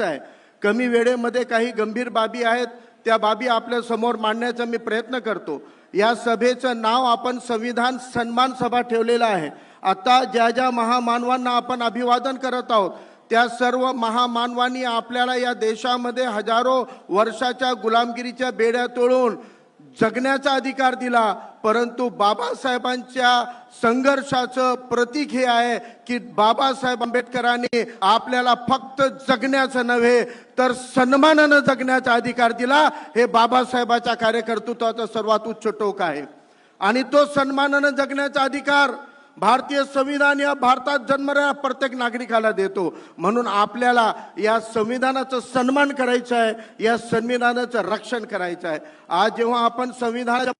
आहे. कमी वेळेमध्ये काही गंभीर बाबी आहेत त्या बाबी आपल्यासमोर मांडण्याचा मी प्रयत्न करतो. या सभेचं नाव आपण संविधान सन्मान सभा ठेवलेलं आहे. आता ज्या ज्या महामानवांना आपण अभिवादन करत आहोत त्या सर्व महामानवांनी आपल्याला या देशामध्ये हजारो वर्षाच्या गुलामगिरीच्या बेड्या तोडून जगण्याचा अधिकार दिला. परंतु बाबासाहेबांच्या संघर्षाचं प्रतीक हे आहे की बाबासाहेब आंबेडकरांनी आपल्याला फक्त जगण्याचं नव्हे तर सन्मानानं जगण्याचा अधिकार दिला. हे बाबासाहेबाच्या कार्यकर्तृत्वाचा सर्वात उच्च टोक आहे. आणि तो सन्मानानं जगण्याचा अधिकार भारतीय संविधान या भारतात जन्मलेल्या प्रत्येक नागरिकाला देतो. म्हणून आपल्याला या संविधानाचा सन्मान करायचा आहे या संविधानाचं रक्षण करायचं आहे. आज जेव्हा आपण संविधानाच्या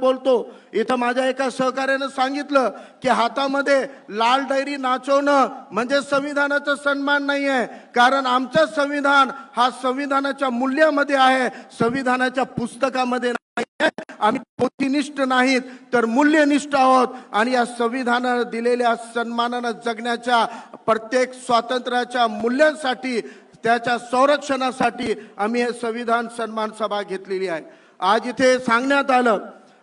बोलतो इथं माझ्या एका सहकार्यानं सांगितलं की हातामध्ये लाल डायरी नाचवणं म्हणजे संविधानाचा सन्मान नाही आहे. कारण आमचं संविधान हा संविधानाच्या मूल्यामध्ये आहे संविधानाच्या पुस्तकामध्ये आम्ही पोथीनिष्ठ नाहीत तर मूल्यनिष्ठ आहोत. आणि या संविधानानं दिलेल्या सन्मानानं जगण्याच्या प्रत्येक स्वातंत्र्याच्या मूल्यांसाठी त्याच्या संरक्षणासाठी आम्ही हे संविधान सन्मान सभा घेतलेली आहे. आज इथे सांगण्यात आलं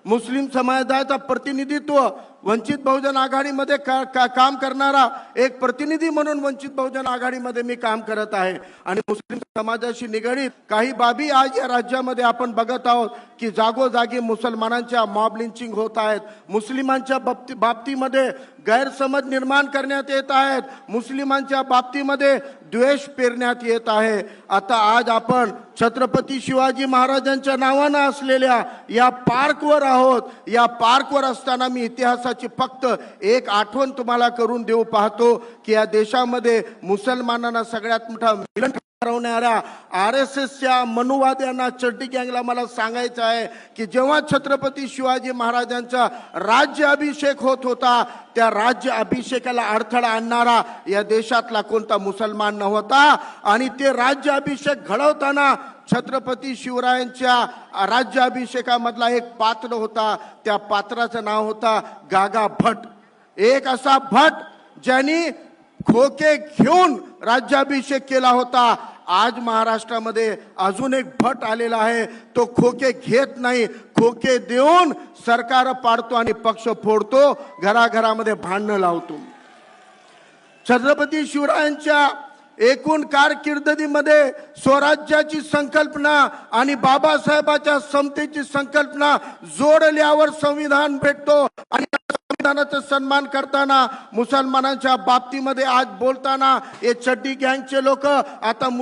मुस्लिम समाजाचा प्रतिनिधित्व वंचित बहुजन आघाडीमध्ये का, का, काम करणारा एक प्रतिनिधी म्हणून वंचित बहुजन आघाडीमध्ये मी काम करत आहे. आणि मुस्लिम समाजाशी निगडीत काही बाबी आज या राज्यामध्ये आपण बघत आहोत की जागोजागी मुसलमानांच्या मॉब लिंचिंग होत आहेत. मुस्लिमांच्या बाबती बाबतीमध्ये गैरसमज निर्माण करण्यात येत आहेत. मुस्लिमांच्या बाबतीमध्ये द्वेष पेरण्यात येत आहे. आता आज आपण छत्रपती शिवाजी महाराजांच्या नावानं असलेल्या या पार्कवर आहोत. या पार्कवर असताना मी इतिहासाची फक्त एक आठवण तुम्हाला करून देऊ पाहतो की या देशामध्ये मुसलमानांना सगळ्यात मोठा मिलन ठरवणाऱ्या आर एस एसच्या मनुवाद्यांना चड्डी गँगला मला सांगायचं आहे की जेव्हा छत्रपती शिवाजी महाराजांचा राज्य अभिषेक होत होता त्या राज्य अभिषेकाला अडथळा आणणारा या देशातला कोणता मुसलमान नव्हता आणि ते राज्य अभिषेक घडवताना छत्रपती शिवरायांच्या राज्याभिषेकामधला एक पात्र होता. त्या पात्राचं नाव होता गागा भट. एक असा भट ज्यांनी खोके घेऊन राज्याभिषेक केला होता. आज महाराष्ट्रामध्ये अजून एक भट आलेला आहे. तो खोके घेत नाही. खोके देऊन सरकार पाडतो आणि पक्ष फोडतो. घराघरामध्ये भांडणं लावतो. छत्रपती शिवरायांच्या एकूण कारकिर्दीमध्ये स्वराज्याची संकल्पना आणि बाबासाहेबाच्या समतेची संकल्पना जोडल्यावर संविधान भेटतो. आणि संविधानाचा सन्मान करताना मुसलमानांच्या बाबतीमध्ये आज बोलताना हे चड्डी गँगचे लोक आता